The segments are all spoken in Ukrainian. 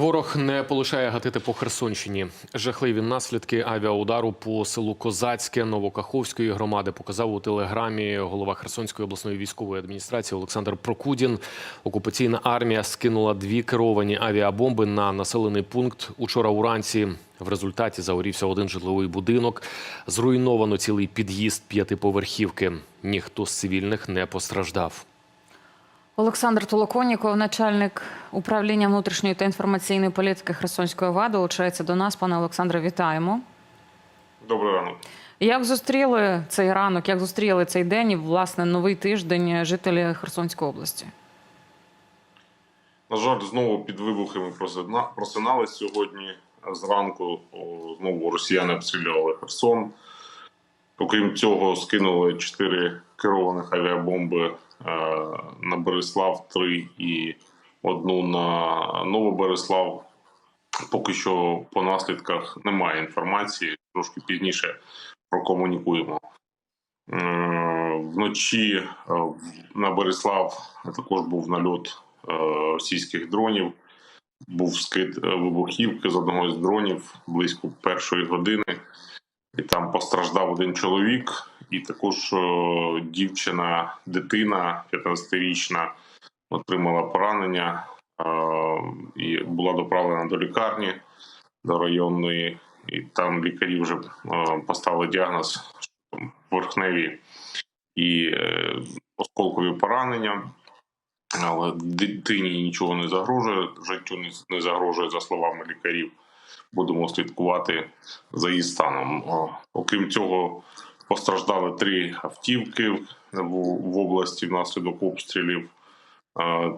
Ворог не полишає гатити по Херсонщині. Жахливі наслідки авіаудару по селу Козацьке Новокаховської громади показав у телеграмі голова Херсонської обласної військової адміністрації Олександр Прокудін. Окупаційна армія скинула дві керовані авіабомби на населений пункт учора уранці. В результаті загорівся один житловий будинок. Зруйновано цілий під'їзд п'ятиповерхівки. Ніхто з цивільних не постраждав. Олександр Толоконіков, начальник управління внутрішньої та інформаційної політики Херсонської ОВА, долучається до нас. Пане Олександре, вітаємо. Добрий ранок. Як зустріли цей ранок, як зустріли цей день і власне новий тиждень жителі Херсонської області? На жаль, знову під вибухами просина- просинались сьогодні. Зранку знову росіяни обстрілювали Херсон. Окрім цього, скинули чотири керованих авіабомби на Береслав 3 і одну на Новобереслав. Поки що по наслідках немає інформації. Трошки пізніше прокомунікуємо. Е, Вночі е, на Береслав також був нальот е, російських дронів. Був скид е, вибухівки з одного з дронів близько першої години, і там постраждав один чоловік, і також е, дівчина, дитина 15-річна отримала поранення е, і була доправлена до лікарні до районної, і там лікарі вже е, поставили діагноз поверхневі і осколкові поранення. Але дитині нічого не загрожує, життю не загрожує, за словами лікарів. Будемо слідкувати за її станом. Окрім цього, постраждали три автівки в, області внаслідок обстрілів,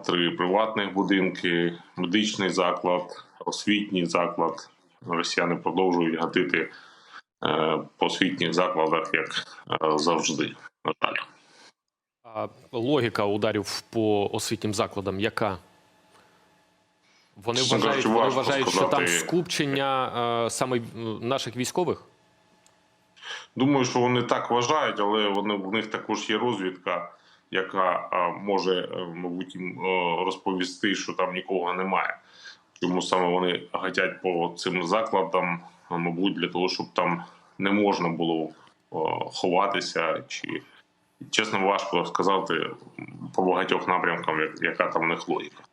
три приватних будинки, медичний заклад, освітній заклад. Росіяни продовжують гатити е, по освітніх закладах, як е, завжди. На жаль. А логіка ударів по освітнім закладам яка? Вони вважають, вони вважають, що там скупчення е, саме наших військових? Думаю, що вони так вважають, але вони в них також є розвідка, яка може, е, мабуть, їм е, розповісти, що там нікого немає. Чому саме вони гатять по цим закладам, мабуть, для того, щоб там не можна було о, ховатися, чи чесно важко сказати по багатьох напрямкам, як- яка там в них логіка.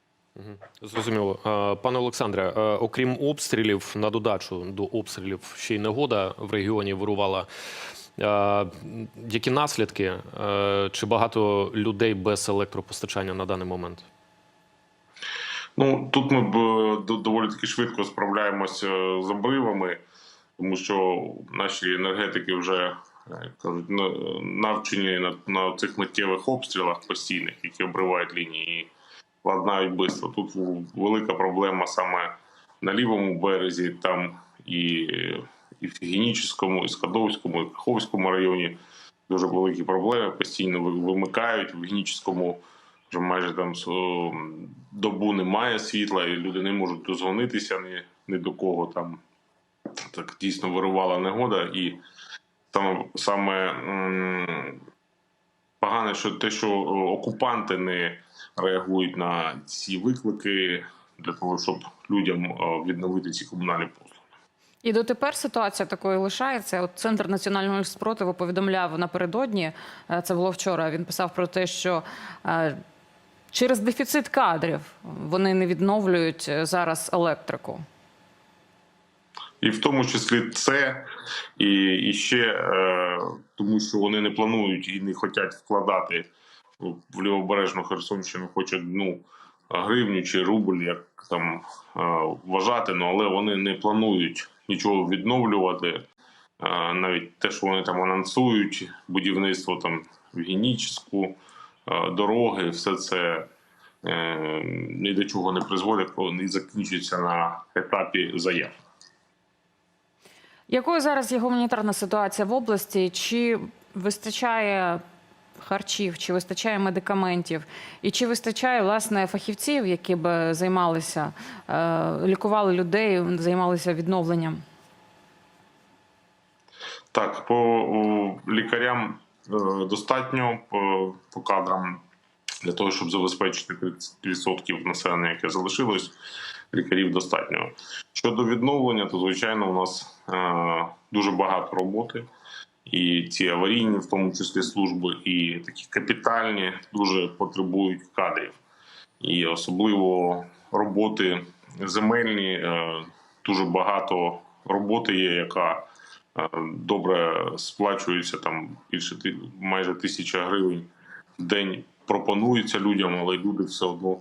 Зрозуміло. Е, Пане Олександре, е, окрім обстрілів, на додачу до обстрілів ще й негода в регіоні вирувала. Е, Які наслідки? Чи багато людей без електропостачання на даний момент? Ну тут ми б доволі таки швидко справляємося з обривами, тому що наші енергетики вже кажуть, навчені на, на цих миттєвих обстрілах постійних, які обривають лінії і ладнають швидко. Тут велика проблема саме на лівому березі, там і, і в Генічеському, і Скадовському, і Каховському районі дуже великі проблеми. Постійно вимикають в Генічеському вже майже там добу немає світла, і люди не можуть дозвонитися ні, ні до кого там. Так дійсно вирувала негода, і саме, саме погане, що те, що окупанти не реагують на ці виклики для того, щоб людям е, відновити ці комунальні послуги. І дотепер ситуація такою лишається. От центр національного спротиву повідомляв напередодні. е, Це було вчора. Він писав про те, що е, через дефіцит кадрів вони не відновлюють зараз електрику. І в тому числі це, і, і ще е, тому, що вони не планують і не хочуть вкладати в лівобережну Херсонщину, хоч одну гривню чи рубль, як там е, вважати, ну але вони не планують нічого відновлювати. Е, навіть те, що вони там анонсують, будівництво там в Генічську, е, дороги, все це ні до чого не призводить, коли не закінчується на етапі заяв. Якою зараз є гуманітарна ситуація в області? Чи вистачає харчів, чи вистачає медикаментів, і чи вистачає власне фахівців, які б займалися, е, лікували людей, займалися відновленням? Так, по лікарям е, достатньо, по, по кадрам Для того, щоб забезпечити 30% населення, яке залишилось, лікарів достатньо. Щодо відновлення, то звичайно у нас е, дуже багато роботи. І ці аварійні, в тому числі служби, і такі капітальні дуже потребують кадрів. І особливо роботи земельні, е, дуже багато роботи є, яка е, добре сплачується там більше майже тисяча гривень в день пропонується людям, але люди все одно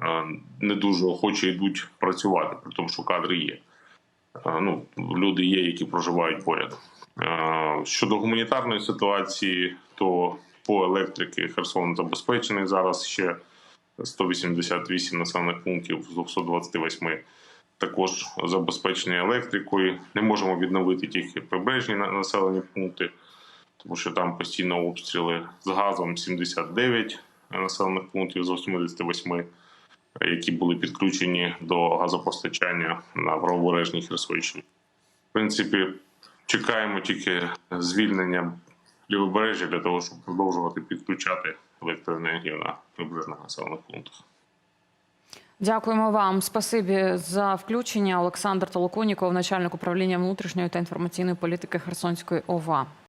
е, не дуже охоче йдуть працювати, при тому, що кадри є. Е, Ну, люди є, які проживають поряд. Е, Щодо гуманітарної ситуації, то по електрики Херсон забезпечений зараз ще 188 населених пунктів з 228 також забезпечені електрикою. Не можемо відновити тільки прибережні населені пункти, тому що там постійно обстріли з газом 79 населених пунктів з 88, які були підключені до газопостачання на правобережній Херсонщині. В принципі, чекаємо тільки звільнення лівобережжя для того, щоб продовжувати підключати електроенергію на прибережних населених пунктах. Дякуємо вам. Спасибі за включення. Олександр Толоконіков, начальник управління внутрішньої та інформаційної політики Херсонської ОВА.